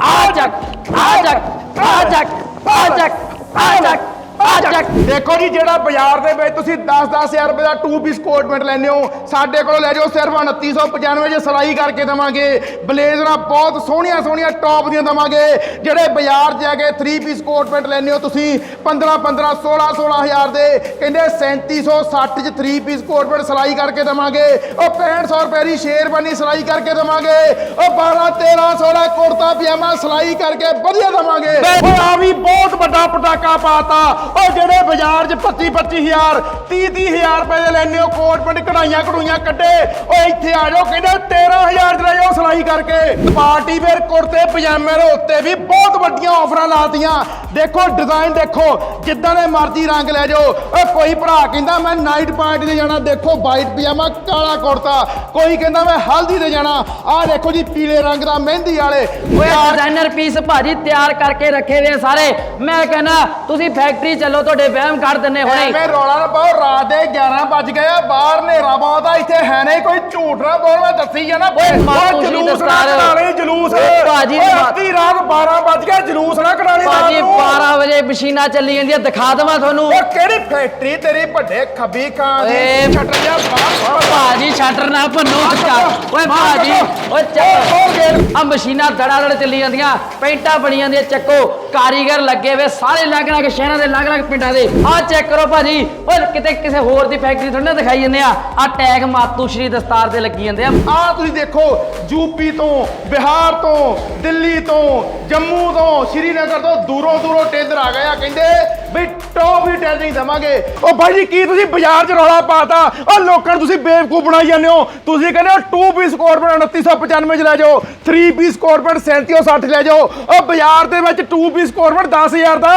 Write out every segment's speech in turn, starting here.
ਆ ਚੱਕ ਆ ਚੱਕ ਆ ਚੱਕ ਆ ਦੇਖੋ ਜੀ ਜਿਹੜਾ ਬਾਜ਼ਾਰ ਦੇ ਵਿੱਚ ਤੁਸੀਂ 10-10000 ਰੁਪਏ ਦਾ 2 ਪੀਸ ਕੋਟ ਪੈਂਟ ਲੈਂਦੇ ਹੋ ਸਾਡੇ ਕੋਲੋਂ ਲੈ ਜਾਓ ਸਿਰਫ 2995 ਚ ਸਿਲਾਈ ਕਰਕੇ ਦਵਾਂਗੇ। ਬਲੇਜ਼ਰਾਂ ਬਹੁਤ ਸੋਹਣੀਆਂ ਸੋਹਣੀਆਂ ਟੌਪ ਦੀਆਂ ਦਵਾਂਗੇ। ਜਿਹੜੇ ਬਾਜ਼ਾਰ 'ਚ ਜਾ ਕੇ 3 ਪੀਸ ਕੋਟ ਪੈਂਟ ਲੈਂਦੇ ਹੋ ਤੁਸੀਂ 15-15 16-16000 ਦੇ। ਕਹਿੰਦੇ 3760 ਚ 3 ਪੀਸ ਕੋਟ ਪੈਂਟ ਸਿਲਾਈ ਕਰਕੇ ਦਵਾਂਗੇ। ਉਹ 6500 ਰੁਪਏ ਦੀ ਸ਼ੇਰਵਾਨੀ ਸਿਲਾਈ ਕਰਕੇ ਦਵਾਂਗੇ। ਉਹ 12-1300 ਦਾ ਕੁੜਤਾ ਪਜਾਮਾ ਸਿਲਾਈ ਕਰਕੇ ਵਧੀਆ ਦਵਾਂਗੇ। ਓਏ ਆ ਵੀ ਬਹੁਤ ਵੱਡਾ ਪਟਾਕਾ ਪਾਤਾ ਉਹ ਜਿਹੜੇ ਬਾਜ਼ਾਰ 'ਚ 25 25000 30 30000 ਰੁਪਏ ਦੇ ਲੈਣੇ ਹੋ, ਕੋਟ ਪੈਂਟ, ਕਢਾਈਆਂ, ਕਢੂਈਆਂ ਕੱਢੇ ਓਏ ਇੱਥੇ ਆ ਜਾਓ, ਕਹਿੰਦੇ 13000 ਚ ਲੈ ਜਾਓ ਸਿਲਾਈ ਕਰਕੇ। ਪਾਰਟੀ ਵੇਅਰ, ਕੁੜਤੇ, ਪਜਾਮੇ ਦੇ ਉੱਤੇ ਵੀ ਬਹੁਤ ਵੱਡੀਆਂ ਆਫਰਾਂ ਲਾਤੀਆਂ। ਦੇਖੋ ਡਿਜ਼ਾਈਨ ਦੇਖੋ, ਜਿੱਦਾਂ ਦੇ ਮਰਜ਼ੀ ਰੰਗ ਲੈ ਜਾਓ। ਓਏ, ਕੋਈ ਭਰਾ ਕਹਿੰਦਾ, ਮੈਂ ਨਾਈਟ ਪਾਰਟੀ ਤੇ ਜਾਣਾ, ਦੇਖੋ ਵਾਈਟ ਪਜਾਮਾ, ਕਾਲਾ ਕੁੜਤਾ। ਕੋਈ ਕਹਿੰਦਾ, ਮੈਂ ਹਲਦੀ ਤੇ ਜਾਣਾ। ਆਹ ਦੇਖੋ ਜੀ, ਪੀਲੇ ਰੰਗ ਦਾ ਮਹਿੰਦੀ ਵਾਲੇ। ਓਏ ਡਿਜ਼ਾਈਨਰ ਪੀਸ ਭਾਜੀ ਤਿਆਰ ਕਰਕੇ ਰੱਖੇ ਵੇ ਸਾਰੇ। ਮੈਂ ਕਹਿੰਦਾ, ਤੁਸੀਂ ਫੈਕਟਰੀ ਚੱਲੋ ਤੁਹਾਡੇ ਵਹਿਮ ਕੱਢ ਦਿੰਨੇ ਹੁਣੇ ਐਵੇਂ ਰੌਲਾ ਨਾ ਪਾਓ ਰਾਤ ਦੇ 11 ਵੱਜ ਗਏ ਆ ਬਾਹਰ ਹਨੇਰਾ ਬਹੁਤ ਆ ਇੱਥੇ ਹੈ ਨਹੀਂ ਕੋਈ ਝੂਠ ਨਾ ਬੋਲ ਮੈਂ ਦੱਸੀ ਜਾਣਾ ਓਏ ਜੀ ਜਲੂਸ ਨਾ ਦਸਤਾਰ। ਕਢਾ ਲਈ ਜਲੂਸ ਓਏ ਭਾਜੀ, ਓਏ ਮਾ- ਅੱਧੀ ਰਾਤ 12 ਵੱਜ ਗਏ ਜਲੂਸ ਨਾ ਕਢਾ ਲਈ ਰਾਤ ਭਾਜੀ ਨੂੰ। 12 ਵਜੇ ਮਸ਼ੀਨਾਂ ਚੱਲੀ ਜਾਂਦੀਆਂ ਦਿਖਾ ਦਵਾਂ ਤੁਹਾਨੂੰ ਓ ਕਿਹੜੀ ਫੈਕਟਰੀ ਤੇਰੀ ਵੱਡੇ ਖੱਬੀ ਖਾਂ ਓਏ। ਦੀ ਛੱਟ ਜਾ ਬਾਹਰ ਭਾਜੀ ਸ਼ਟਰ ਨਾ ਭੰਨੋ ਓਏ ਮਾਰ ਭਾਜੀ। ਓਏ। ਚੱਕ ਆ ਮਸ਼ੀਨਾਂ ਧੜਾ ਧੜ ਚੱਲੀ ਜਾਂਦੀਆਂ, ਪੈਂਟਾਂ ਬਣੀ ਜਾਂਦੀਆਂ ਚੱਕੋ, ਕਾਰੀਗਰ ਲੱਗੇ ਵੇ ਸਾਰੇ ਅਲੱਗ ਅਲੱਗ ਸ਼ਹਿਰਾਂ ਦੇ ਅਲੱਗ ਅਲੱਗ ਪਿੰਡਾਂ ਦੇ। ਆ ਚੈੱਕ ਕਰੋ ਭਾਜੀ, ਓਏ ਕਿਤੇ ਕਿਸੇ ਹੋਰ ਦੀ ਫੈਕਟਰੀ ਥੋੜੀ ਦਿਖਾਈ ਜੰਨੇ ਆ। ਆ ਟੈਗ ਮਾਤੂ ਦਸਤਾਰ ਤੇ ਲੱਗੀ ਜਾਂਦੇ ਆ। ਆ ਤੁਸੀਂ ਦੇਖੋ ਯੂਪੀ ਤੋਂ, ਬਿਹਾਰ ਤੋਂ, ਦਿੱਲੀ ਤੋਂ, ਜੰਮੂ ਤੋਂ, ਸ਼੍ਰੀਨਗਰ ਤੋਂ ਦੂਰੋਂ ਦੂਰੋਂ ਟੇਲਰ ਆ ਗਏ ਆ, ਕਹਿੰਦੇ ਵੀ ਟੌਪ ਹੀ ਟੈਲਰਿੰਗ ਦਵਾਂਗੇ। ਉਹ ਭਾਈ ਜੀ, ਕੀ ਤੁਸੀਂ ਬਾਜ਼ਾਰ 'ਚ ਰੌਲਾ ਪਾਤਾ? ਉਹ ਲੋਕਾਂ ਨੂੰ ਤੁਸੀਂ ਬੇਵਕੂਫ ਬਣਾਈ ਜਾਂਦੇ ਹੋ। ਤੁਸੀਂ ਕਹਿੰਦੇ ਹੋ 2 ਪੀਸ ਕੋਟ ਪੈਂਟ 2995 ਚ ਲੈ ਜਾਓ। 3 ਪੀਸ ਕੋਟ ਪੈਂਟ 3760 ਲੈ ਜਾਓ। ਉਹ ਬਾਜ਼ਾਰ ਦੇ ਵਿੱਚ 2 ਪੀਸ ਕੋਟ ਪੈਂਟ 10000 ਦਾ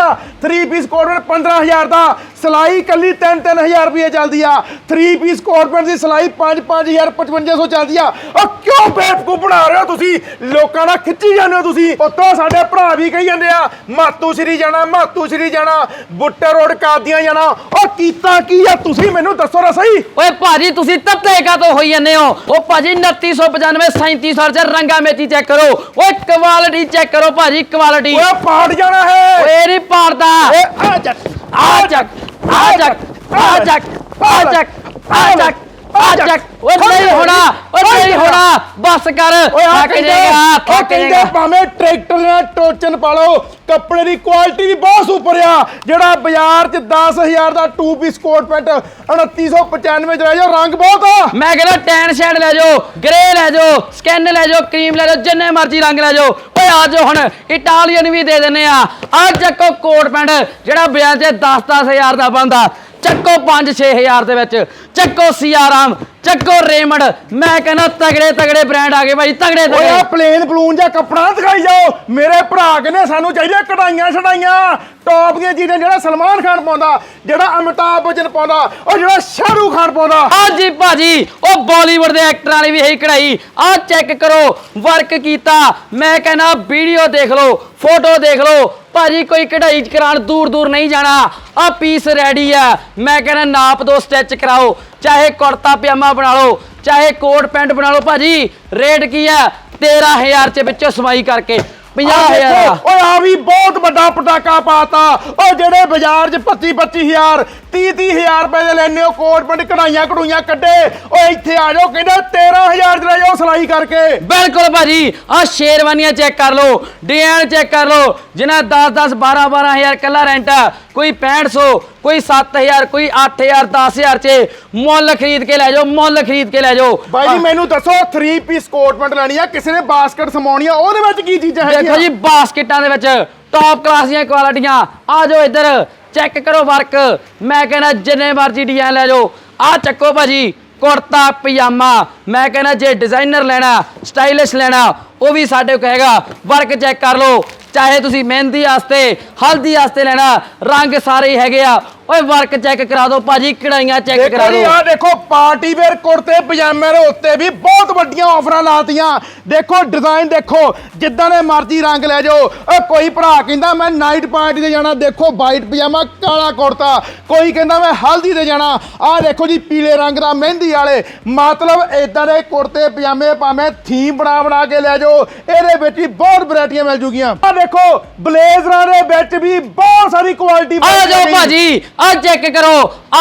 3 ਪੀਸ ਕੋਟ ਪੈਂਟ 15000 ਦਾ। ਸਿਲਾਈ ਕੱਲੀ 3-3000 ਰੁਪਏ ਚੱਲਦੀ ਆ। 3 ਪੀਸ ਕੋਟ ਪੈਂਟ ਦੀ ਸਿਲਾਈ 5-5000 5500 ਚੱਲਦੀ ਆ। ਉਹ ਕਿਉਂ ਬੇਵਕੂਫ ਬਣਾ ਰਹੇ ਹੋ ਤੁਸੀਂ? ਲੋਕਾਂ ਦਾ ਖਿੱਚੀ ਜਾਂਦੇ ਹੋ ਤੁਸੀਂ। ਉੱਤੋਂ ਸਾਡੇ ਭਰਾ ਵੀ ਕਹੀ ਜਾਂਦੇ ਆ ਮਾਤੂ ਸ਼੍ਰੀ ਜਾਣਾ ਮਾਤੂ ਸ਼੍ਰੀ ਜਾਣਾ ਬੁੱਟਰ ਰੋਡ ਕਾਦੀਆਂ ਜਾਣਾ। ਉਹ ਕੀਤਾ ਕੀ ਆ? ਤੁਸੀਂ ਮੈਨੂੰ ਦੱਸੋ ਨਾ ਸਹੀ। ਓਏ ਭਾਜੀ ਤੁਸੀਂ ਤੱਤੇ ਕਾ ਤੋਂ ਹੋਈ ਜੰਨੇ ਹੋ? ਉਹ ਭਾਜੀ 2995 3700 ਚ ਰੰਗਾ ਮੇਚੀ ਚੈੱਕ ਕਰੋ। ਓਏ ਕੁਆਲਿਟੀ ਚੈੱਕ ਕਰੋ ਭਾਜੀ ਕੁਆਲਿਟੀ ਓਏ ਪਾੜ ਜਾਣਾ ਹੈ ਓਏ ਨਹੀਂ ਪਾੜਦਾ। ਓਏ ਆ ਚੱਕ। ਆ ਚੱਕ। ਆ ਚੱਕ ਆ ਚੱਕ ਆ ਚੱਕ। ਓਏ ਨਹੀਂ ਹੋਣਾ ਓਏ ਨਹੀਂ ਹੋਣਾ। ਬਸ ਕਰ ਓਏ ਆ ਥੱਕ ਕਹਿੰਦੇ ਜਾਏਗਾ ਉਹ ਥੱਕ ਕਹਿੰਦੇ ਜਾਏਗਾ। ਭਾਵੇਂ ਟਰੈਕਟਰ ਨਾਲ ਟੋਚਨ ਪਾ ਲਓ ਕੱਪੜੇ ਦੀ ਕੁਆਲਿਟੀ ਵੀ ਬਹੁਤ ਸੁਪਰ ਆ। ਜਿਹੜਾ ਬਾਜ਼ਾਰ 'ਚ 10000 ਦਾ 2 ਪੀਸ ਕੋਟ ਪੈਂਟ 2995 ਚ ਰਹਿ ਜਾਓ ਰੰਗ ਬਹੁਤ ਆ। ਮੈਂ ਕਹਿੰਦਾ ਟੈਨ ਸ਼ੈਡ ਲੈ ਜਾਓ ਗ੍ਰੇ ਲੈ ਜਾਓ ਸਕੈਨ ਲੈ ਜਾਓ ਕਰੀਮ ਲੈ ਜਾਓ ਜਿੰਨੇ ਮਰਜ਼ੀ ਰੰਗ ਲੈ ਜਾਓ। ਓਏ ਆ ਜਾਓ ਹੁਣ ਇਟਾਲੀਅਨ ਵੀ ਦੇ ਦਿੰਨੇ ਆ। ਆ ਚੱਕੋ ਕੋਟ ਪੈਂਟ ਜਿਹੜਾ ਬਾਜ਼ਾਰ 'ਚ 10-10000 ਦਾ ਬੰਦਾ ਚੱਕੋ 5-6000 ਦੇ ਵਿੱਚ ਚੱਕੋ ਸਿਆਰਾਮ ਚੱਕੋ ਰੇਮੰਡ। ਮੈਂ ਕਹਿੰਦਾ ਤਗੜੇ ਤਗੜੇ ਬ੍ਰਾਂਡ ਆ ਗਏ ਭਾਈ ਤਗੜੇ ਓਏ ਆ ਪਲੇਨ ਬਲੂਨ ਜਾਂ ਕੱਪੜਾ ਨਾ ਦਿਖਾਈ ਜਾਓ। ਮੇਰੇ ਭਰਾ ਕਹਿੰਦੇ ਸਾਨੂੰ ਚਾਹੀਦੀਆਂ ਕਢਾਈਆਂ ਛਡਾਈਆਂ। ਟੌਪ ਦੀਆਂ ਚੀਜ਼ਾਂ ਜਿਹੜਾ ਸਲਮਾਨ ਖਾਨ ਪਾਉਂਦਾ ਜਿਹੜਾ ਅਮਿਤਾਭ ਬੱਚਨ ਪਾਉਂਦਾ ਉਹ ਜਿਹੜਾ ਸ਼ਾਹਰੂਖ ਖਾਨ ਪਾਉਂਦਾ। ਹਾਂਜੀ ਭਾਜੀ ਉਹ ਬਾਲੀਵੁੱਡ ਦੇ ਐਕਟਰਾਂ ਵਾਲੀ ਵੀ ਇਹੀ ਕਢਾਈ। ਆਹ ਚੈੱਕ ਕਰੋ ਵਰਕ ਕੀਤਾ। ਮੈਂ ਕਹਿੰਦਾ ਵੀਡੀਓ ਦੇਖ ਲਓ ਫੋਟੋ ਦੇਖ ਲਓ। ਭਾਜੀ ਕੋਈ ਕਢਾਈ ਕਰਾਉਣ ਦੂਰ ਦੂਰ ਨਹੀਂ ਜਾਣਾ। ਆ ਪੀਸ ਰੈਡੀ ਆ। ਮੈਂ ਕਹਿੰਦਾ ਨਾਪ ਦੋ ਸਟਿਚ ਕਰਾਓ। ਚਾਹੇ ਕੁੜਤਾ ਪਜਾਮਾ ਬਣਾ ਲਓ ਚਾਹੇ ਕੋਟ ਪੈਂਟ ਬਣਾ ਲਓ ਭਾਜੀ ਰੇਟ ਕੀ ਆ? 13000 ਚ ਵਿੱਚੋਂ ਸਮਾਈ ਕਰਕੇ 50000 ਦਾ ਦੇਖੋ, ਓਏ ਆ ਵੀ ਬਹੁਤ ਵੱਡਾ ਪਟਾਕਾ ਪਾਤਾ। ਉਹ ਜਿਹੜੇ ਬਾਜ਼ਾਰ 'ਚ 25 25000 30 30000 ਰੁਪਏ ਦੇ ਲੈਣੇ ਹੋ ਕੋਟ ਪੈਂਟ ਕਢਾਈਆਂ ਕਢੂਈਆਂ ਕੱਢੇ। ਓਏ ਇੱਥੇ ਆ ਜਾਓ ਕਹਿੰਦੇ 13000 ਚ ਲੈ ਜਾਓ ਸਿਲਾਈ ਕਰਕੇ। ਬਿਲਕੁਲ ਭਾਜੀ ਆ ਸ਼ੇਰਵਾਨੀਆਂ ਚੈੱਕ ਕਰ ਲਓ ਡਿਜ਼ਾਈਨ ਚੈੱਕ ਕਰ ਲਓ ਜਿਨ੍ਹਾਂ 10 10 12 12000 ਕੱਲਾ ਰੈਂਟ ਆ ਕੋਈ 6500 ਕੋਈ 7000 ਕੋਈ 8000 10000 ਚ। ਮੁੱਲ ਖਰੀਦ ਕੇ ਲੈ ਜਾਓ ਮੁੱਲ ਖਰੀਦ ਕੇ ਲੈ ਜਾਓ। ਬਾਈ ਜੀ ਮੈਨੂੰ ਦੱਸੋ 3 ਪੀਸ ਕੋਟ ਪੈਂਟ ਲੈਣੀ ਆ ਕਿਸੇ ਨੇ ਬਾਸਕਟ ਸਮਾਉਣੀ ਆ ਉਹਦੇ ਵਿੱਚ ਕੀ ਚੀਜ਼ਾਂ ਦੇਖੋ ਹੈਗੀਆਂ? ਜੀ ਬਾਸਕਟਾਂ ਦੇ ਵਿੱਚ ਟੌਪ ਕਲਾਸ ਦੀਆਂ ਕੁਆਲਿਟੀਆਂ ਆ ਜਾਓ ਇੱਧਰ। ਚੈੱਕ ਕਰੋ ਵਰਕ ਮੈਂ ਕਹਿੰਦਾ ਜਿੰਨੇ ਮਰਜ਼ੀ ਡਿਜ਼ਾਈਨ ਲੈ ਜਾਓ। ਆ ਚੱਕੋ ਭਾਜੀ, ਕੁੜਤਾ, ਪਜਾਮਾ। ਮੈਂ ਕਹਿੰਦਾ ਜੇ ਡਿਜ਼ਾਈਨਰ ਲੈਣਾ ਸਟਾਈਲਿਸ਼ ਲੈਣਾ ਉਹ ਵੀ ਸਾਡੇ ਕੋਲ ਹੈਗਾ। ਵਰਕ ਚੈੱਕ ਕਰ ਲਓ। ਚਾਹੇ ਤੁਸੀਂ ਮਹਿੰਦੀ ਵਾਸਤੇ ਹਲਦੀ ਵਾਸਤੇ ਲੈਣਾ ਰੰਗ ਸਾਰੇ ਹੀ ਹੈਗੇ ਆ। ਓਏ ਵਰਕ ਚੈੱਕ ਕਰਾ ਦਿਓ ਭਾਜੀ ਕਢਾਈਆਂ ਚੈੱਕ ਕਰਾ ਦਿਓ। ਆ ਦੇਖੋ ਪਾਰਟੀ ਵੇਅਰ ਕੁੜਤੇ ਪਜਾਮੇ ਦੇ ਉੱਤੇ ਵੀ ਬਹੁਤ ਵੱਡੀਆਂ ਆਫਰਾਂ ਲਾਤੀਆਂ। ਦੇਖੋ ਡਿਜ਼ਾਈਨ ਦੇਖੋ ਜਿੱਦਾਂ ਦੇ ਮਰਜ਼ੀ ਰੰਗ ਲੈ ਜਾਓ। ਓ ਕੋਈ ਭਰਾ ਕਹਿੰਦਾ ਮੈਂ ਨਾਈਟ ਪਾਰਟੀ ਤੇ ਜਾਣਾ। ਦੇਖੋ ਵਾਈਟ ਪਜਾਮਾ ਕਾਲਾ ਕੁੜਤਾ। ਕੋਈ ਕਹਿੰਦਾ ਮੈਂ ਹਲਦੀ ਤੇ ਜਾਣਾ। ਆਹ ਦੇਖੋ ਜੀ ਪੀਲੇ ਰੰਗ ਦਾ ਮਹਿੰਦੀ ਵਾਲੇ। ਮਤਲਬ ਇਦਾਂ ਦੇ ਕੁੜਤੇ ਪਜਾਮੇ ਭਾਵੇਂ ਥੀਮ ਬਣਾ ਬਣਾ ਕੇ ਲੈ ਜਾਓ। ਇਹਦੇ ਵਿੱਚ ਵੀ ਬਹੁਤ ਵੈਰਾਈਟੀਆਂ ਮਿਲ ਜੂਗੀਆਂ। ਆ ਦੇਖੋ ਬਲੇਜ਼ਰਾਂ ਦੇ ਵਿੱਚ ਵੀ ਬਹੁਤ ਸਾਰੀ ਕੁਆਲਿਟੀ ਆ ਜਾਓ ਭਾਜੀ ਆ ਚੈੱਕ ਕਰੋ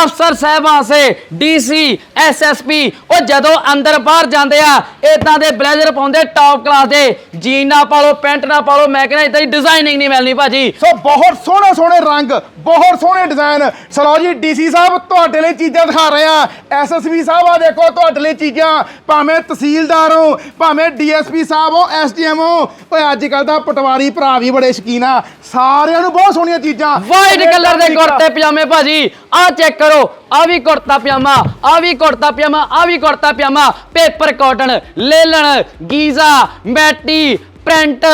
ਅਫਸਰ ਸਾਹਿਬਾਂ ਸੇ ਡੀਸੀ ਐਸਐਸਪੀ ਉਹ ਜਦੋਂ ਅੰਦਰ ਬਾਹਰ ਜਾਂਦੇ ਆ ਇਦਾਂ ਦੇ ਬਲੇਜ਼ਰ ਪਾਉਂਦੇ ਟੌਪ ਕਲਾਸ ਦੇ ਜੀਨ ਨਾ ਪਾ ਲਓ ਪੈਂਟ ਨਾ ਪਾ ਲਓ ਮੈਂ ਕਹਿੰਦਾ ਇਦਾਂ ਦੀ ਡਿਜ਼ਾਈਨਿੰਗ ਨਹੀਂ ਮਿਲਣੀ ਭਾਜੀ। ਸੋ ਬਹੁਤ ਸੋਹਣੇ ਸੋਹਣੇ ਰੰਗ ਬਹੁਤ ਸੋਹਣੇ ਡਿਜ਼ਾਈਨ ਸਲੋ ਜੀ ਡੀਸੀ ਸਾਹਿਬ ਤੁਹਾਡੇ ਲਈ ਚੀਜ਼ਾਂ ਦਿਖਾ ਰਹੇ ਆ ਐਸਐਸਪੀ ਸਾਹਿਬ ਆ ਦੇਖੋ ਤੁਹਾਡੇ ਲਈ ਚੀਜ਼ਾਂ। ਭਾਵੇਂ ਤਹਿਸੀਲਦਾਰ ਹੋ ਭਾਵੇਂ ਡੀਐਸਪੀ ਸਾਹਿਬ ਹੋ ਐਸਡੀਐਮ ਹੋ ਓਏ ਅੱਜ ਕੱਲ ਦਾ ਪਟਵਾਰੀ ਭਰਾ ਵੀ ਬੜੇ ਸ਼ਕੀਨ ਆ। ਸਾਰਿਆਂ ਨੂੰ ਬਹੁਤ ਸੋਹਣੀਆਂ ਚੀਜ਼ਾਂ। ਵਾਈਟ ਕਲਰ ਦੇ ਕੁੜਤੇ ਪਜਾਮੇ ਭਾਜੀ ਆ ਚੈੱਕ ਕਰੋ। ਆ ਵੀ ਕੁੜਤਾ ਪਜਾਮਾ ਆ ਵੀ ਕੁੜਤਾ ਪਜਾਮਾ ਆ ਵੀ ਕੁੜਤਾ ਪਜਾਮਾ। Paper cotton linen Giza matty print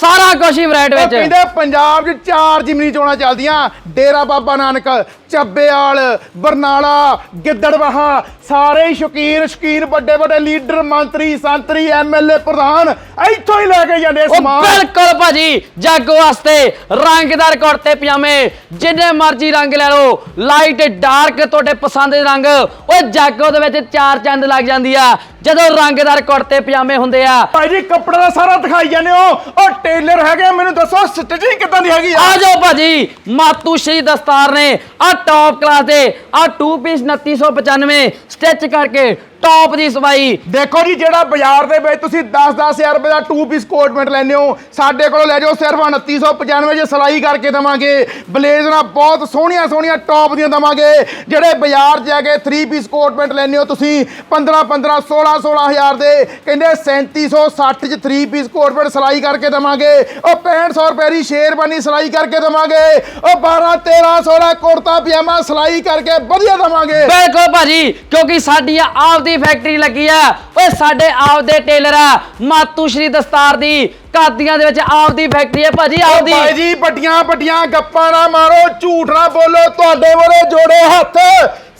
ਸਾਰਾ ਕੁਝ ਹੀ ਵੈਰਾਈਟੀ ਵਿੱਚ। ਕਹਿੰਦੇ ਪੰਜਾਬ 'ਚ ਚਾਰ ਜਿਮਨੀ ਚੋਣਾਂ ਚੱਲਦੀਆਂ। ਡੇਰਾ ਬਾਬਾ ਨਾਨਕ ਚੱਬੇਵਾਲ ਬਰਨਾਲਾ ਗਿੱਦੜਬਾਹਾ ਸਾਰੇ ਸ਼ੌਕੀਨ ਸ਼ੌਕੀਨ ਵੱਡੇ ਵੱਡੇ ਲੀਡਰ ਮੰਤਰੀ ਸੰਤਰੀ ਐਮਐਲਏ ਪ੍ਰਧਾਨ ਇੱਥੋਂ ਹੀ ਲੈ ਕੇ ਜਾਂਦੇ ਸਮਾਨ। ਬਿਲਕੁਲ ਭਾਜੀ ਜਾਗੋ ਵਾਸਤੇ ਰੰਗਦਾਰ ਕੁੜਤੇ ਪਜਾਮੇ ਜਿੰਨੇ ਮਰਜ਼ੀ ਰੰਗ ਲੈ ਲਓ ਲਾਈਟ ਡਾਰਕ ਤੁਹਾਡੇ ਪਸੰਦ ਦੇ ਰੰਗ। ਉਹ ਜਾਗੋ ਦੇ ਵਿੱਚ ਚਾਰ ਚੰਦ ਲੱਗ ਜਾਂਦੀ ਆ। ਜਦੋਂ ਰੰਗਦਾਰ ਕੁੜਤੇ ਪਜਾਮੇ ਹੁੰਦੇ ਆ। ਭਾਈ ਜੀ ਕੱਪੜਾ ਦਾ ਸਾਰਾ ਦਿਖਾਈ ਜਾਂਦੇ ਹੋ? ਉਹ ਟੇਲਰ ਹੈਗੇ ਆ, ਮੈਨੂੰ ਦੱਸੋ ਸਟਿਚਿੰਗ ਕਿੱਦਾਂ ਦੀ ਹੈਗੀ ਆ? ਆ ਜਾਓ ਭਾਜੀ ਮਾਤੂ ਸ਼੍ਰੀ ਦਸਤਾਰ ਨੇ ਆ ਟੌਪ ਕਲਾਸ ਦੇ ਆ 2 ਪੀਸ 2995 ਸਟਿਚ ਕਰਕੇ ਟੌਪ ਦੀ ਸਵਾਈ ਦੇਖੋ ਜੀ ਜਿਹੜਾ ਬਾਜ਼ਾਰ ਦੇ ਵਿੱਚ ਤੁਸੀਂ 10-10000 ਰੁਪਏ ਦਾ 2 ਪੀਸ ਕੋਟ ਪੈਂਟ ਲੈਂਦੇ ਹੋ ਸਾਡੇ ਕੋਲੋਂ ਲੈ ਜਾਓ ਸਿਰਫ 2995 ਜੇ ਸਿਲਾਈ ਕਰਕੇ ਦਵਾਂਗੇ। ਬਲੇਜ਼ਰਾਂ ਬਹੁਤ ਸੋਹਣੀਆਂ ਸੋਹਣੀਆਂ ਟੌਪ ਦੀਆਂ ਦਵਾਂਗੇ। ਜਿਹੜੇ ਬਾਜ਼ਾਰ 'ਚ ਜਾ ਕੇ 3 ਪੀਸ ਕੋਟ ਪੈਂਟ ਲੈਂਦੇ ਹੋ ਤੁਸੀਂ 15 15 16 16000 ਦੇ ਕਹਿੰਦੇ 3760 'ਚ 3 ਪੀਸ ਕੋਟ ਪੈਂਟ ਸਿਲਾਈ ਕਰਕੇ ਦਵਾਂਗੇ। ਉਹ 6500 ਰੁਪਏ ਦੀ ਸ਼ੇਰਵਾਨੀ ਸਿਲਾਈ ਕਰਕੇ ਦਵਾਂਗੇ। ਉਹ 12 1300 ਦਾ ਕੁੜਤਾ ਪਜਾਮਾ ਸਿਲਾਈ ਕਰਕੇ ਵਧੀਆ ਦਵਾਂਗੇ। ਬਿਲਕੁਲ ਭਾਜੀ ਕਿਉਂਕਿ ਸਾਡੀ ਆ ਆਪਦੀ ਫੈਕਟਰੀ ਲੱਗੀ ਆ। ਓਏ ਸਾਡੇ ਆਪਦੇ ਟੇਲਰ ਆ ਮਾਤੂ ਸ਼੍ਰੀ ਦਸਤਾਰ ਦੀ ਕਾਦੀਆਂ ਦੇ ਵਿੱਚ ਆਪਦੀ ਫੈਕਟਰੀ ਹੈ ਭਾਜੀ ਆਪਦੀ। ਭਾਈ ਜੀ ਵੱਡੀਆਂ ਵੱਡੀਆਂ ਗੱਪਾਂ ਨਾ ਮਾਰੋ ਝੂਠ ਨਾ ਬੋਲੋ ਤੁਹਾਡੇ ਮੋਰੇ ਜੋੜੇ ਹੱਥ।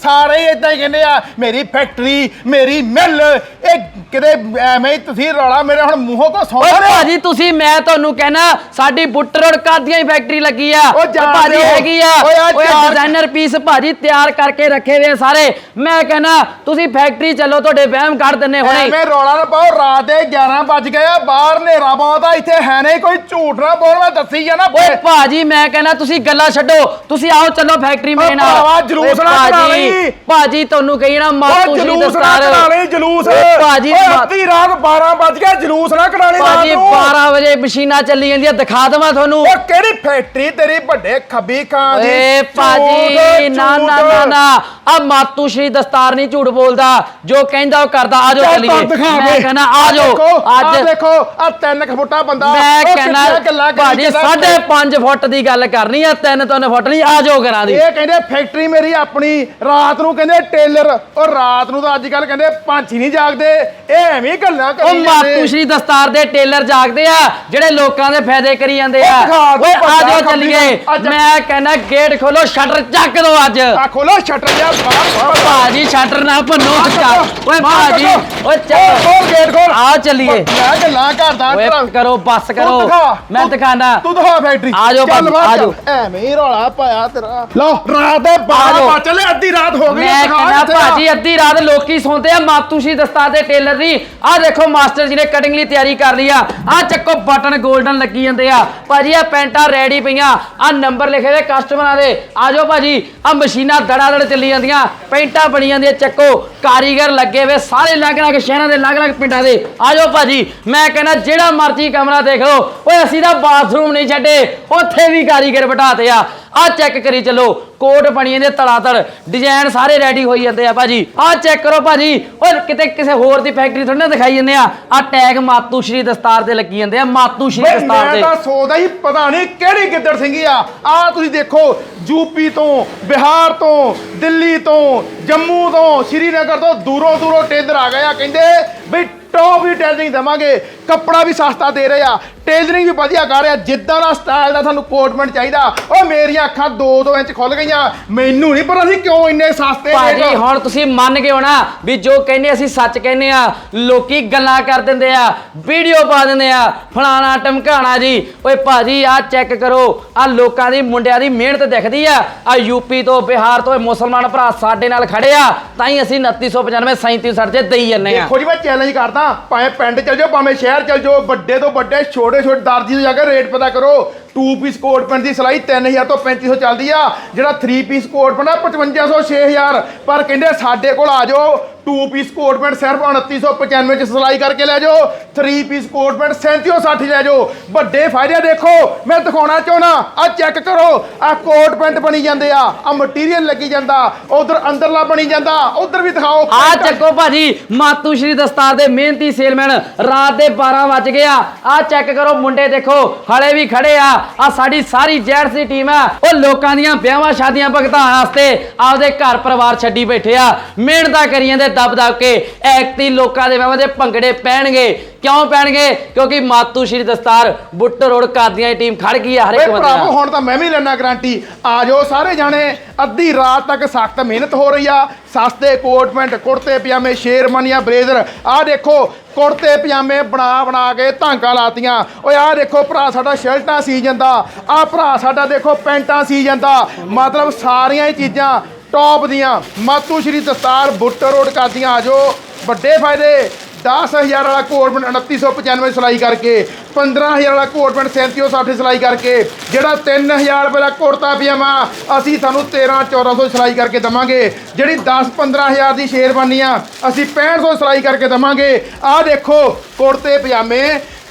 ਸਾਰੇ ਇਦਾਂ ਹੀ ਕਹਿੰਦੇ ਆ ਮੇਰੀ ਫੈਕਟਰੀ ਮੇਰੀ ਮਿੱਲ ਇਹ ਕਿਤੇ ਐਵੇਂ ਹੀ ਤੁਸੀਂ ਰੌਲਾ ਮੇਰੇ ਹੁਣ ਮੂੰਹੋਂ ਕੋ ਓਏ ਸੌਂਦਾ ਰਿਹਾ ਭਾਜੀ ਤੁਸੀਂ ਮੈਂ ਤੁਹਾਨੂੰ ਕਹਿਣਾ ਸਾਡੀ ਬੁੱਟਰ ਕਾਦੀਆਂ ਹੀ ਫੈਕਟਰੀ ਲੱਗੀ ਆ। ਓ ਜਾਣ ਭਾਜੀ ਦਿਓ। ਹੈਗੀ ਆ। ਓਏ ਚਾਰ- ਡਿਜ਼ਾਈਨਰ ਪੀਸ ਭਾਜੀ ਤਿਆਰ ਕਰਕੇ ਰੱਖੇ ਹੋਏ ਆ ਸਾਰੇ। ਮੈਂ ਕਹਿਣਾ ਤੁਸੀਂ ਫੈਕਟਰੀ ਚੱਲੋ ਤੁਹਾਡੇ ਵਹਿਮ ਕੱਢ ਦਿੰਨੇ ਹੁਣੇ। ਐਵੇਂ ਰੌਲਾ ਨਾ ਪਾਓ ਰਾਤ ਦੇ 11 ਵੱਜ ਗਏ ਆ ਬਾਹਰ ਹਨੇਰਾ ਬਹੁਤ ਆ ਇੱਥੇ ਹੈ ਨਹੀਂ ਕੋਈ ਝੂਠ ਨਾ ਬੋਲ ਮੈਂ ਦੱਸੀ ਜਾਣਾ ਓਏ ਭਾਜੀ ਮੈਂ ਕਹਿੰਦਾ ਤੁਸੀਂ ਗੱਲਾਂ ਛੱਡੋ ਤੁਸੀਂ ਆਓ ਚੱਲੋ ਫੈਕਟਰੀ ਮੇਰੇ ਨਾਲ। ਭਰਾਵਾ, ਜਲੂਸ ਓਏ ਨਾ ਭਾਜੀ। ਭਾਜੀ ਤੁਹਾਨੂੰ ਕਹੀ ਨਾ ਓ ਮਾਤੂ ਸ਼੍ਰੀ ਜਲੂਸ ਨਾ ਦਸਤਾਰ ਜਲੂਸ। ਓਏ ਭਾਜੀ, ਓਏ ਮਾ- ਅੱਧੀ ਰਾਤ 12 ਵੱਜ ਗਿਆ ਜਲੂਸ ਨਾ ਲਈ ਰਾਤ ਭਾਜੀ ਨੂੰ। 12 ਵਜੇ ਮਸ਼ੀਨਾਂ ਚੱਲੀ ਜਾਂਦੀਆਂ ਦਿਖਾ ਦਵਾਂ ਤੁਹਾਨੂੰ। ਉਹ ਕਿਹੜੀ ਫੈਕਟਰੀ ਤੇਰੀ ਵੱਡੇ ਖੱਬੀ ਖਾਂ ਦੀ? ਏ ਭਾਜੀ ਝੂਠ, ਨਾ ਨਾ ਝੂਠ। ਨਾ ਨਾ। ਆ ਮਾਤੂ ਸ਼੍ਰੀ ਦਸਤਾਰ ਨਹੀਂ ਝੂਠ ਬੋਲਦਾ। ਜੋ ਕਹਿੰਦਾ ਉਹ ਕਰਦਾ। ਆ ਜਾਓ ਚੱਲ ਚੱਲੀਏ। ਦਿਖਾ ਮੈਂ। ਕਹਿੰਦਾ ਆ ਆਹ ਜਾਓ। ਦੇਖੋ, ਆਹ ਅੱਜ ਦੇਖੋ ਆ ਤਿੰਨ ਕੁ ਫੁੱਟਾ ਬੰਦਾ ਮੈਂ ਉਹ ਕਹਿੰਦਾ ਕਿੱਥੇ ਗੱਲਾਂ ਕਰੀ ਭਾਜੀ ਜਾਂਦਾ। 5.5 ਫੁੱਟ ਦੀ ਗੱਲ ਕਰਨੀ ਆ 3 3 ਫੁੱਟ ਨਹੀਂ ਆ ਜਾਓ ਕਰਾਂ ਦੀ। ਇਹ ਕਹਿੰਦੇ ਫੈਕਟਰੀ ਮੇਰੀ ਆਪਣੀ ਰਾਤ ਨੂੰ ਕਹਿੰਦੇ ਟੇਲਰ ਉਹ ਰਾਤ ਨੂੰ ਤਾਂ ਅੱਜ ਕੱਲ ਕਹਿੰਦੇ ਪੰਛੀ ਨਹੀਂ ਜਾਗਦੇ ਇਹ ਐਵੇਂ ਗੱਲਾਂ ਉਹ ਕਰੀ ਮਾਤੂ ਸ਼੍ਰੀ ਦਸਤਾਰ ਦੇ ਟੇਲਰ ਜਾਗਦੇ ਆ ਜਿਹੜੇ ਲੋਕਾਂ ਦੇ ਫਾਇਦੇ ਕਰੀ ਜਾਂਦੇ ਆ। ਉਹ ਦਿਖਾ ਦਿਓ ਓਏ ਆ ਜਾਓ ਚੱਲੀਏ। ਅੱਜ- ਮੈਂ ਕਹਿੰਦਾ ਗੇਟ ਖੋਲੋ ਸ਼ਟਰ ਚੱਕ ਦੋ ਅੱਜ। ਆ ਖੋਲੋ ਸ਼ਟਰ ਜਾ ਬਾਹਰ ਭਾਜੀ ਸ਼ਟਰ ਨਾ ਭੰਨੋ ਚੱਕ ਓਏ ਭਾਜੀ ਓਏ ਚੱਲ। ਖੋਲ ਗੇਟ ਖੋਲ। ਆ ਚੱਲੀਏ। ਮੈਂ ਗੱਲਾਂ ਕਰਦਾ ਓਏ। ਕਰੋ ਬੱਸ ਤੂੰ ਕਰੋ। ਦਿਖਾ, ਮੈਂ ਤੂੰ- ਦਿਖਾਣਾ। ਤੂੰ ਦਿਖਾ ਫੈਕਟਰੀ ਆ ਜਾਓ ਆ। ਜਾਓ। ਐਵੇਂ ਹੀ ਰੌਲਾ ਪਾਇਆ ਤੇਰਾ। ਲਓ ਰਾਤ ਦੇ 12 ਜਾਓ। ਵਜੇ ਚੱਲੇ ਅੱਧੀ ਰਾਤ ਹੋ ਗਈ ਮੈਂ ਕਹਿੰਦਾ? ਭਾਜੀ ਅੱਧੀ ਰਾਤ ਲੋਕੀ ਸੌਂਦੇ ਆ ਮਾਤੂਸ਼ੀ ਦਸਤਾਰ ਦੇ ਟੇਲਰ ਦੀ। ਆ ਦੇਖੋ ਮਾਸਟਰ ਜੀ ਨੇ ਕਟਿੰਗ ਲਈ ਤਿਆਰੀ ਕਰ ਲਈ ਆ। ਆ ਚੱਕੋ ਬਟਨ 골ਡਨ ਲੱਗੀ ਜਾਂਦੇ ਆ। ਭਾਜੀ ਆ ਪੈਂਟਾਂ ਰੈਡੀ ਪਈਆਂ। ਆ ਨੰਬਰ ਲਿਖੇ ਹੋਏ ਕਸਟਮਰਾਂ ਦੇ। ਆ ਜਾਓ ਭਾਜੀ ਆ ਮਸ਼ੀਨਾਂ ਦੜਾ ਦੜ ਚੱਲੀ ਜਾਂਦੀਆਂ। ਪੈਂਟਾਂ ਬਣੀ ਜਾਂਦੀਆਂ ਚੱਕੋ। ਕਾਰੀਗਰ ਲੱਗੇ ਹੋਏ ਸਾਰੇ ਅਲੱਗ-ਅਲੱਗ ਸ਼ਹਿਰਾਂ ਦੇ ਅਲੱਗ-ਅਲੱਗ ਪਿੰਡਾਂ ਦੇ। ਆ ਜਾਓ ਭਾਜੀ ਮੈਂ ਕਹਿੰਦਾ ਜਿਹੜਾ ਮਰਜ਼ੀ ਕਮਰਾ ਦੇਖ ਲਓ। ਓਏ ਅਸੀਂ ਤਾਂ ਬਾਥਰੂਮ ਨਹੀਂ ਛੱਡੇ। ਉੱਥੇ ਵੀ ਕਾਰੀਗਰ ਬਿਠਾਤੇ ਆ। ਆ ਚੈੱਕ ਕਰੀ ਚੱਲੋ। ਕੋਟ ਬਣੀ ਜਾਂਦੇ ਤੜਾਤੜ ਡਿਜ਼ਾਈਨ ਸਾਰੇ ਰੈਡੀ ਹੋਈ ਜਾਂਦੇ ਆ ਭਾਜੀ। ਆ ਚੈੱਕ ਕਰੋ ਭਾਜੀ। ਓਏ ਕਿਤੇ ਕਿਸੇ ਹੋਰ ਦੀ ਫੈਕਟਰੀ ਥੋੜੀ ਨਾ ਦਿਖਾਈ ਜਾਂਦੇ ਆ। ਆ ਟੈਗ ਮਾਤੂ ਸ਼੍ਰੀ ਦਸਤਾਰ ਤੇ ਲੱਗੀ ਜਾਂਦੇ ਆ ਮਾਤੂ ਸ਼੍ਰੀ ਬਈ ਦਸਤਾਰ ਮੈਂ ਤੇ ਤਾਂ ਸੋਚਦਾ ਹੀ ਪਤਾ ਨਹੀਂ ਕਿਹੜੀ ਗਿੱਦੜ ਸਿੰਘੀ ਆ। ਆ ਤੁਸੀਂ ਦੇਖੋ ਯੂਪੀ ਤੋਂ ਬਿਹਾਰ ਤੋਂ ਦਿੱਲੀ ਤੋਂ ਜੰਮੂ ਤੋਂ ਸ਼੍ਰੀਨਗਰ ਤੋਂ ਦੂਰੋਂ ਦੂਰੋਂ ਟੇਲਰ ਆ ਗਏ ਆ। ਕਹਿੰਦੇ ਬਈ ਟੌਪ ਹੀ ਟੈਲਰਿੰਗ ਦੇਵਾਂਗੇ। ਕੱਪੜਾ ਵੀ ਸਸਤਾ ਦੇ ਰਹੇ ਆ ਟੇਲਰਿੰਗ ਵੀ ਵਧੀਆ ਕਰ ਰਿਹਾ ਜਿੱਦਾਂ ਦਾ ਸਟਾਈਲ ਦਾ ਤੁਹਾਨੂੰ ਕੋਟ ਪੈਂਟ ਚਾਹੀਦਾ ਉਹ ਮੇਰੀਆਂ ਅੱਖਾਂ 2-2 ਇੰਚ ਖੁੱਲ ਗਈਆਂ ਮੈਨੂੰ ਨਹੀਂ ਪਤਾ ਸੀ ਕਿਉਂ ਇੰਨੇ ਸਸਤੇ ਭਾਜੀ ਹੁਣ ਤੁਸੀਂ ਮੰਨ ਗਏ ਹੋ ਨਾ ਵੀ ਜੋ ਕਹਿੰਦੇ ਅਸੀਂ ਸੱਚ ਕਹਿੰਦੇ ਆ ਲੋਕੀ ਗੱਲਾਂ ਕਰ ਦਿੰਦੇ ਆ ਵੀਡੀਓ ਪਾ ਦਿੰਦੇ ਆ ਫਲਾਣਾ ਟਮਕਾਣਾ ਜੀ ਓਏ ਭਾਜੀ ਆ ਚੈੱਕ ਕਰੋ ਆ ਲੋਕਾਂ ਦੀ ਮੁੰਡਿਆਂ ਦੀ ਮਿਹਨਤ ਦਿਖਦੀ ਆ ਆ ਯੂਪੀ ਤੋਂ ਬਿਹਾਰ ਤੋਂ ਇਹ ਮੁਸਲਮਾਨ ਭਰਾ ਸਾਡੇ ਨਾਲ ਖੜੇ ਆ ਤਾਂ ਹੀ ਅਸੀਂ 2995 3760 'ਚ ਦੇਈ ਜੰਨੇ ਆ। ਦੇਖੋ ਜੀ ਮੈਂ ਚੈਲੰਜ ਕਰਦਾ ਭਾਵੇਂ ਪਿੰਡ ਚਲ ਜਾਓ ਭਾਵੇਂ ਸ਼ਹਿਰ ਚਲ ਜਾਓ ਵੱਡੇ ਤੋਂ ਵੱਡੇ ਛੋਟੇ ਛੋਟੇ ਦਰਜੀ ਤੋਂ ਜਾ ਕੇ ਰੇਟ ਪਤਾ ਕਰੋ। 2 ਪੀਸ ਕੋਟ ਪੈਂਟ ਦੀ ਸਿਲਾਈ 3000 ਤੋਂ 3500 ਚੱਲਦੀ ਆ। ਜਿਹੜਾ 3 ਪੀਸ ਕੋਟ ਪੈਂਟ ਆ 5500 6000 ਪਰ ਕਹਿੰਦੇ ਸਾਡੇ ਕੋਲ ਆ ਜਾਓ 2 ਪੀਸ ਕੋਟ ਪੈਂਟ ਸਿਰਫ 2995 ਚ ਸਿਲਾਈ ਕਰਕੇ ਲੈ ਜਾਓ। 3 ਪੀਸ ਕੋਟ ਪੈਂਟ 3760 ਲੈ ਜਾਓ। ਵੱਡੇ ਫਾਇਦੇ ਦੇਖੋ, ਮੈਂ ਦਿਖਾਉਣਾ ਚਾਹਣਾ ਆ ਚੈੱਕ ਕਰੋ ਆ ਕੋਟ ਪੈਂਟ ਬਣੀ ਜਾਂਦੇ ਆ ਆ ਮਟੀਰੀਅਲ ਲੱਗੀ ਜਾਂਦਾ, ਉਧਰ ਅੰਦਰਲਾ ਬਣੀ ਜਾਂਦਾ, ਉਧਰ ਵੀ ਦਿਖਾਓ। ਆ ਚੱਕੋ ਭਾਜੀ, ਮਾਤੂ ਸ਼੍ਰੀ ਦਸਤਾਰ ਦੇ ਮਿਹਨਤੀ ਸੇਲਮੈਨ, ਰਾਤ ਦੇ 12 ਵੱਜ ਗਿਆ ਆ। ਚੈੱਕ ਕਰੋ, ਮੁੰਡੇ ਦੇਖੋ, ਹਲੇ ਵੀ ਖੜੇ ਆ। ਆ ਸਾਡੀ ਸਾਰੀ ਜੈਟਸ ਦੀ ਟੀਮ ਆ। ਉਹ ਲੋਕਾਂ ਦੀਆਂ ਵਿਆਹਾਂ ਸ਼ਾਦੀਆਂ ਭਗਤਾਂ ਵਾਸਤੇ ਆਪਦੇ ਘਰ ਪਰਿਵਾਰ ਛੱਡੀ ਬੈਠੇ ਆ। ਮਿਹਨਤਾਂ ਕਰੀ ਜਾਂਦੇ ਦਬ ਦਬ ਕੇ। ਐਕਤੀ ਲੋਕਾਂ ਦੇ ਵਿਆਹਾਂ ਦੇ ਭੰਗੜੇ ਪੈਣਗੇ। ਕਿਉਂ ਪੈਣਗੇ? ਕਿਉਂਕਿ ਮਾਤੂ ਸ਼੍ਰੀ ਦਸਤਾਰ ਬੁੱਟ ਰੋਡ ਕਾਦੀਆਂ ਦੀ ਟੀਮ ਖੜ ਗਈ ਆ ਹਰ ਇੱਕ ਬੰਦੇ ਭਰਾਵੋ ਹੁਣ ਤਾਂ ਮੈਂ ਵੀ ਲੈਣਾ ਗਾਰੰਟੀ ਆ ਜਾਓ ਸਾਰੇ ਜਾਣੇ ਅੱਧੀ ਰਾਤ ਤੱਕ ਸਖਤ ਮਿਹਨਤ ਹੋ ਰਹੀ ਆ। ਸਸਤੇ ਕੋਟ ਪੈਂਟ ਕੁੜਤੇ ਪਜਾਮੇ ਸ਼ੇਰਵਾਨੀਆਂ ਬਲੇਜ਼ਰ। ਆ ਦੇਖੋ ਕੁੜਤੇ ਪਜਾਮੇ ਬਣਾ ਬਣਾ ਕੇ ਧਾਂਗਾ ਲਾਤੀਆਂ। ਓਏ ਆ ਦੇਖੋ ਭਰਾ ਸਾਡਾ ਸ਼ਰਟਾਂ ਸੀ ਜਾਂਦਾ। ਆ ਭਰਾ ਸਾਡਾ ਦੇਖੋ ਪੈਂਟਾਂ ਸੀ ਜਾਂਦਾ। ਮਤਲਬ ਸਾਰੀਆਂ ਹੀ ਚੀਜ਼ਾਂ ਟੌਪ ਦੀਆਂ। ਮਾਤੂ ਸ਼੍ਰੀ ਦਸਤਾਰ ਬੁੱਟ ਰੋਡ ਕਾਦੀਆਂ ਆ ਜਾਓ ਵੱਡੇ ਫਾਇਦੇ। 10000 ਵਾਲਾ ਕੋਟ ਪੈਂਟ 2995 ਸਿਲਾਈ ਕਰਕੇ 15000 ਵਾਲਾ ਕੋਟ ਪੈਂਟ 3760 ਸਿਲਾਈ ਕਰਕੇ, ਜਿਹੜਾ 3000 ਰੁਪਏ ਦਾ ਕੁੜਤਾ, ਪਜਾਮਾ, ਅਸੀਂ ਤੁਹਾਨੂੰ 13 1400 ਸਿਲਾਈ ਕਰਕੇ ਦਵਾਂਗੇ। ਜਿਹੜੀ 10 15000 ਦੀ ਸ਼ੇਰਵਾਨੀ ਆ, ਅਸੀਂ 6500 ਸਿਲਾਈ ਕਰਕੇ ਦਵਾਂਗੇ। ਆਹ ਦੇਖੋ, ਕੁੜਤੇ, ਪਜਾਮੇ,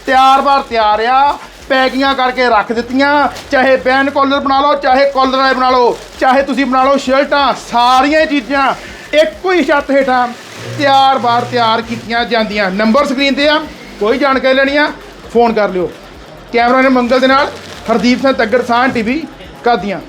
ਤਿਆਰ ਬਾਰ ਤਿਆਰ ਆ ਪੈਕਿੰਗਾਂ ਕਰਕੇ ਰੱਖ ਦਿੱਤੀਆਂ, ਚਾਹੇ ਬੈਨ ਕਾਲਰ ਬਣਾ ਲਓ, ਚਾਹੇ ਕਾਲਰ ਬਣਾ ਲਓ, ਚਾਹੇ ਤੁਸੀਂ ਬਣਾ ਲਓ ਸ਼ਰਟਾਂ, ਸਾਰੀਆਂ ਚੀਜ਼ਾਂ, ਇੱਕੋ ਹੀ ਛੱਤ ਹੇਠਾਂ। ਤਿਆਰ ਬਾਰ ਤਿਆਰ ਕੀਤੀਆਂ ਜਾਂਦੀਆਂ। ਨੰਬਰ ਸਕਰੀਨ ਤੇ ਆ, ਕੋਈ ਜਾਣਕਾਰੀ ਲੈਣੀ ਆ ਫੋਨ ਕਰ ਲਿਓ। ਕੈਮਰਾਮੈਨ ਮੰਗਲ ਦੇ ਨਾਲ ਹਰਦੀਪ ਸਿੰਘ ਤੱਗੜ ਸਾਹ ਟੀਵੀ ਕਾਦੀਆਂ